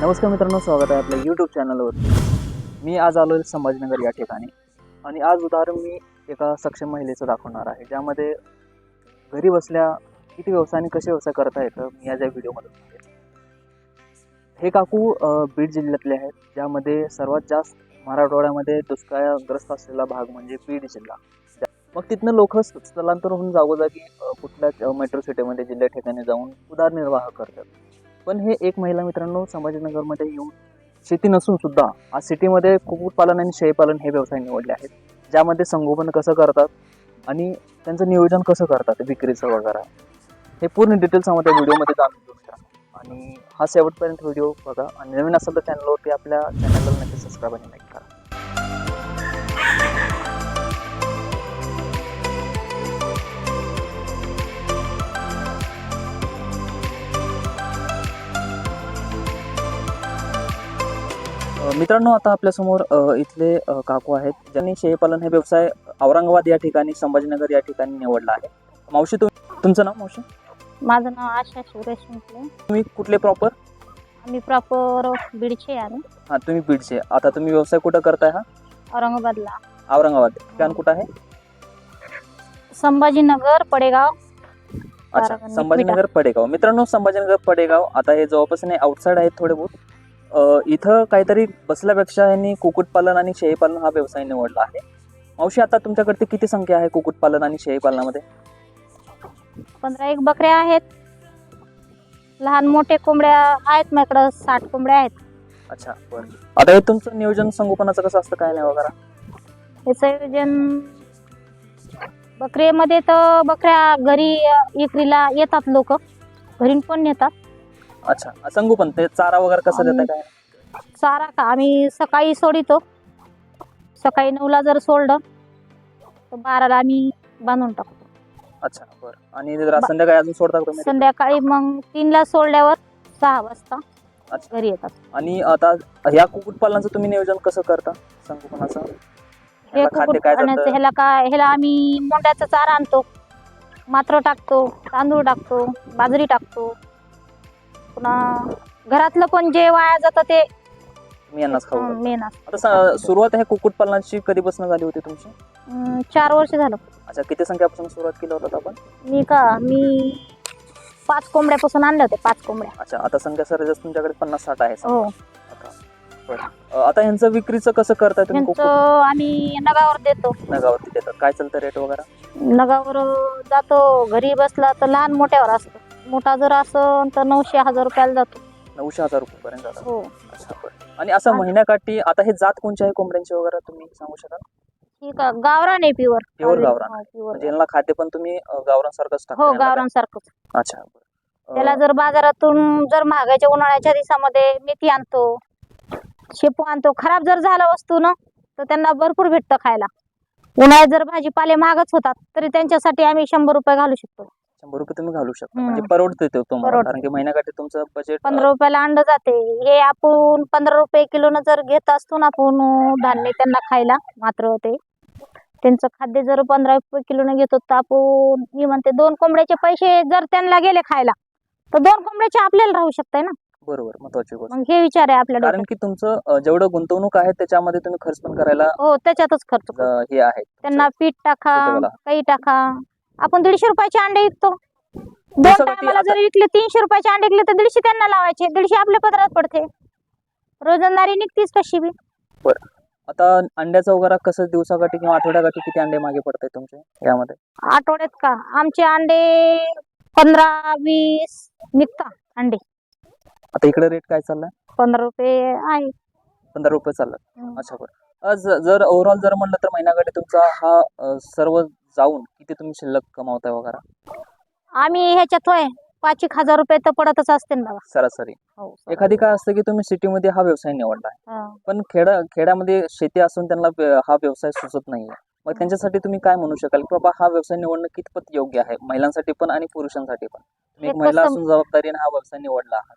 नमस्कार मित्रांनो स्वागत आहे आपल्या यूट्यूब चॅनलवर मी आज आलो आहे संभाजीनगर या ठिकाणी. आणि आज उदाहरण मी एका सक्षम महिलेचं दाखवणार आहे ज्यामध्ये घरी बसल्या किती व्यवसाय आणि कसे व्यवसाय करता येतं मी आज या व्हिडिओमध्ये हे काकू बीड जिल्ह्यातले आहेत ज्यामध्ये सर्वात जास्त मराठवाड्यामध्ये दुष्काळग्रस्त असलेला भाग म्हणजे बीड जिल्हा. मग तिथनं लोक स्थलांतर होऊन जागोजागी कुठल्या मेट्रो सिटीमध्ये जिल्ह्या ठिकाणी जाऊन उदरनिर्वाह करतात. पण हे एक महिला मित्रांनो संभाजीनगरमध्ये येऊन शेती नसून सुद्धा आज सिटीमध्ये कुक्कुटपालन आणि शेळीपालन हे व्यवसाय निवडले आहेत. ज्यामध्ये संगोपन कसं करतात आणि त्यांचं नियोजन कसं करतात विक्रीचं वगैरे. हे पूर्ण डिटेल्स आम्हाला त्या व्हिडिओमध्ये जाणून घेऊ मित्रांनो आणि हा शेवटपर्यंत व्हिडिओ बघा. आणि नवीन असेल तर चॅनलवरती आपल्या चॅनलला नक्की सबस्क्राईब आणि लाईक करा. मित्रांनो आता आपल्यासमोर इथले काकू आहेत ज्यांनी शेळीपालन हे व्यवसाय औरंगाबाद या ठिकाणी संभाजीनगर या ठिकाणी निवडला आहे. मावशी तुम तुमचं नाव मावशी? माझं नाव आशा सुरेश म्हटले तुम्ही कुठले प्रॉपर आम्ही प्रॉपर बीडचे आहे हां तुम्ही बीडचे. आता तुम्ही व्यवसाय कुठं करताय हा? औरंगाबादला. औरंगाबाद. ठिकाण कुठं आहे? संभाजीनगर पडेगाव. अच्छा संभाजीनगर पडेगाव. मित्रांनो संभाजीनगर पडेगाव आता हे जवळपास नाही आउटसाईड आहेत थोडे बहुत. इथं काहीतरी बसल्यापेक्षा यांनी कुक्कुटपालन आणि शेळीपालन हा व्यवसाय निवडला आहे. मावशी आता तुमच्याकडे किती संख्या आहे कुक्कुटपालन आणि शेळीपालनामध्ये? पंधरा एक बकऱ्या आहेत. लहान मोठे कोंबड्या आहेत माझ्याकडं साठ कोंबड्या आहेत. अच्छा बरं. आता हे तुमचं नियोजन संगोपनाचं कसं असतं काय नाही वगैरे? याचं योजन बकरीमध्ये तर बकऱ्या घरी विक्रीला येतात लोक. घरी पण नेतात. अच्छा. संगोपन ते चारा वगैरे कसं देताय काय? चारा का आम्ही सकाळी सोडितो. सकाळी नऊला जर सोडलं तर बाराला आम्ही बांधून टाकतो. अच्छा बरं. आणि जरा संध्याकाळी अजून सोडता का तुम्ही संध्याकाळी मग तीनला सोडल्यावर सहा वाजता अच्छा. घरी येतात. आणि आता ह्या कुक्कुटपालनाचं तुम्ही नियोजन कसं करता? संगोपनाचं हे ह्याला खाद्य काय कुक्कुटपालनाचं जातं? ह्याला काय ह्याला आम्ही मोंड्याचा चारा आणतो. मात्र टाकतो तांदूळ टाकतो बाजरी टाकतो. पुन्हा घरातलं पण जे वाया जातं ते मी यांनाच खाऊ घालतो. मेन आता स- सुरुवात ह्या कुक्कुटपालनाची कधीपासून झाली होती तुमची? चार वर्ष झालं. अच्छा किती संख्यापासून सुरुवात केलं होतं आपण? मी का मी पाच कोंबड्यापासून आणले होते पाच कोंबड्या. अच्छा आता संख्या सर तुमच्याकडे पन्नास साठ आहे हो. आता बरं. अं, आता यांचं विक्रीचं कसं करताय तुम्ही त्यांचं आम्ही नगावर देतो. नगावरती देतात. काय चालतं रेट वगैरे? नगावर जातो घरी बसला तर लहान मोठ्यावर असतो. मोठा जर असन तर नऊशे हजार रुपयाला जातो. नऊशे हजार रुपये पर्यंत जातात हो. अच्छा बरं. आणि असं महिन्याकाठी आता हे जात कोणचे आहे कोंबड्यांची वगैरे तुम्ही सांगू शकाल? ठीक आहे गावरान आहे प्युअर Pure गावरान. म्हणजे यांना खाद्य पण तुम्ही अं, गावरांसारखंच टाकता हो यांना? गावरान सारखंच अच्छा बरं. त्याला जर बाजारातून जर महागाच्या उन्हाळ्याच्या दिवसामध्ये मेथी आणतो शेपू आणतो खराब जर झालं वस्तू ना तर त्यांना भरपूर भेटतं खायला. उन्हाळ्यात जर भाजीपाले महागच होतात तरी त्यांच्यासाठी आम्ही शंभर रुपये घालू शकतो. शंभर रुपये तुम्ही घालू शकता हम्म. म्हणजे परवडते ते तुम्हाला परवडतं. कारण की महिन्याकाठी तुमचं बजेट पंधरा रुपयाला अंड जाते हे आपण पंधरा रुपये किलोनं जर घेत असतो ना आपण धान्य त्यांना खायला मात्र ते त्यांचं खाद्य जर पंधरा रुपये किलोनं घेतो तर आपण मी म्हणते दोन कोंबड्याचे पैसे जर त्यांना गेले खायला तर दोन कोंबड्याचे आपल्याला राहू शकताय ना बरोबर महत्वाची गोष्ट मग हे विचार आहे आपल्या कारण डोक्यात. की तुमचं अं, जेवढं गुंतवणूक आहे त्याच्यामध्ये तुम्ही खर्च पण करायला हो त्याच्यातच खर्च. अं, हे आहे त्यांना पीठ टाका सुटेबल काही टाका आपण दीडशे रुपयाचे अंडे विकतो. दोन टायमाला आता- जर विकले तीनशे रुपयाचे अंडे विकले तर दीडशे त्यांना लावायचे. दीडशे आपल्या पदरात पडते. रोजंदारी निघतीच कशी बी. आता अंड्याचं वगैरे कसं दिवसाकाठी किंवा आठवड्याकाठी किती अंडे मागे पडताय तुमचे? यामध्ये. आठवड्यात का? आमचे अंडे पंधरा वीस निघतात अंडे. आता इकडे रेट काय चाललाय? पंधरा रुपये आहे. पंधरा रुपये हम्म. अच्छा बरं. आज जर ओव्हरऑल जर म्हणलं तर महिन्याकाठी तुमचा हा अं, सर्व जाऊन किती तुम्ही शिल्लक कमावताय वगैरे? आम्ही ह्याच्यात होय पाच एक हजार रुपये तर पडतच असते ना बघा. सरासरी. हो एखादी काय असतं की तुम्ही सिटीमध्ये हा व्यवसाय निवडला. पण खेडा खेड्यामध्ये शेती असून त्यांना हा व्यवसाय सुचत नाहीये. मग त्यांच्यासाठी तुम्ही काय म्हणू शकाल की बाबा हा व्यवसाय निवडणं कितपत योग्य आहे? महिलांसाठी पण आणि पुरुषांसाठी पण. तुम्ही एक महिला असून जबाबदारीने हा व्यवसाय निवडला आहात.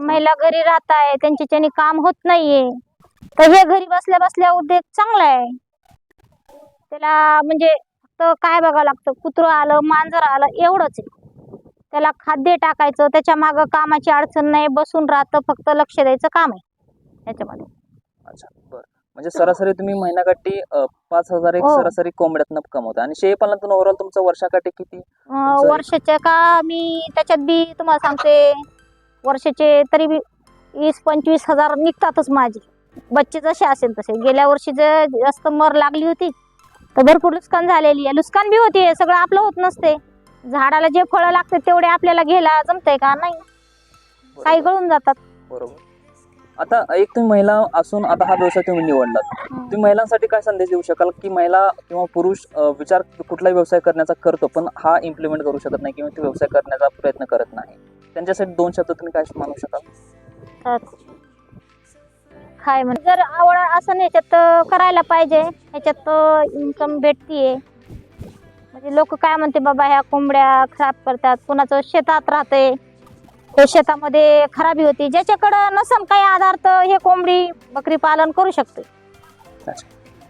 महिला घरी राहत आहे त्यांच्याच्याने काम होत नाहीये. तर हे घरी बसल्या बसल्या उद्योग चांगला आहे. त्याला म्हणजे फक्त काय बघावं लागतं? कुत्रं आलं मांजर आलं एवढंच आहे. त्याला खाद्य टाकायचं त्याच्या मागं कामाची अडचण नाही बसून राहतं फक्त लक्ष द्यायचं काम आहे त्याच्यामध्ये. अच्छा बरं. म्हणजे सरासरी तुम्ही महिन्याकाठी अं, पाच हजार एक हो. सरासरी कोंबड्यातनं कमवता. आणि शेळीपालनातून ओव्हरऑल तुमचं वर्षाकाठी किती? अं, तुमचं- वर्षाच्या का मी त्याच्यात बी तुम्हाला सांगते वर्षाचे तरी बी वीस पंचवीस हजार निघतातच माझे. बच्चे जसे असेल तसे. गेल्या वर्षी जर जास्त मर लागली होती तर भरपूर नुकसान झालेली आहे. नुकसान बी होती सगळं आपलं होत नसते. झाडाला जे फळं लागते तेवढे आपल्याला घ्यायला जमतंय का? नाही काही गळून जातात. बरोबर. आता एक तुम्ही महिला असून आता हा व्यवसाय तुम्ही निवडलात. तुम्ही महिलांसाठी काय संदेश देऊ शकाल की महिला किंवा पुरुष विचार कुठलाही व्यवसाय करण्याचा करतो पण हा इम्प्लिमेंट करू शकत नाही किंवा तो व्यवसाय करण्याचा प्रयत्न करत नाही. त्यांच्यासाठी दोन शब्द तुम्ही काय मानू शकाल? खाय काय म्हणजे जर आवड असं नाही याच्यात करायला पाहिजे. ह्याच्यात इन्कम भेटतीये. म्हणजे लोक काय म्हणते बाबा ह्या कोंबड्या खराब करतात. कुणाचं शेतात राहते ते शेतामध्ये खराबी होती. ज्याच्याकडं नसन काही आधार तर हे कोंबडी बकरी पालन करू शकते.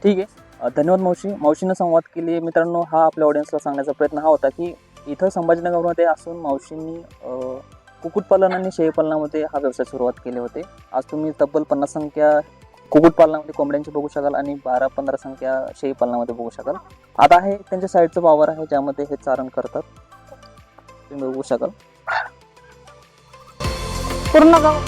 ठीक आहे. धन्यवाद मावशी. मावशीनं संवाद केली. मित्रांनो हा आपल्या ऑडियन्सला सांगण्याचा प्रयत्न हा होता की इथं संभाजीनगरमध्ये असून मावशींनी कुक्कुटपालन आणि शेळीपालनामध्ये हा व्यवसाय सुरुवात केले होते. आज तुम्ही तब्बल पन्नास संख्या कुक्कुटपालनामध्ये कोंबड्यांची बघू शकाल आणि बारा पंधरा संख्या शेळीपालनामध्ये बघू शकाल. आता आहे त्यांच्या साईडचं वावर आहे ज्यामध्ये हे चारण करतात. तुम्ही बघू शकाल. पूर्ण गाव.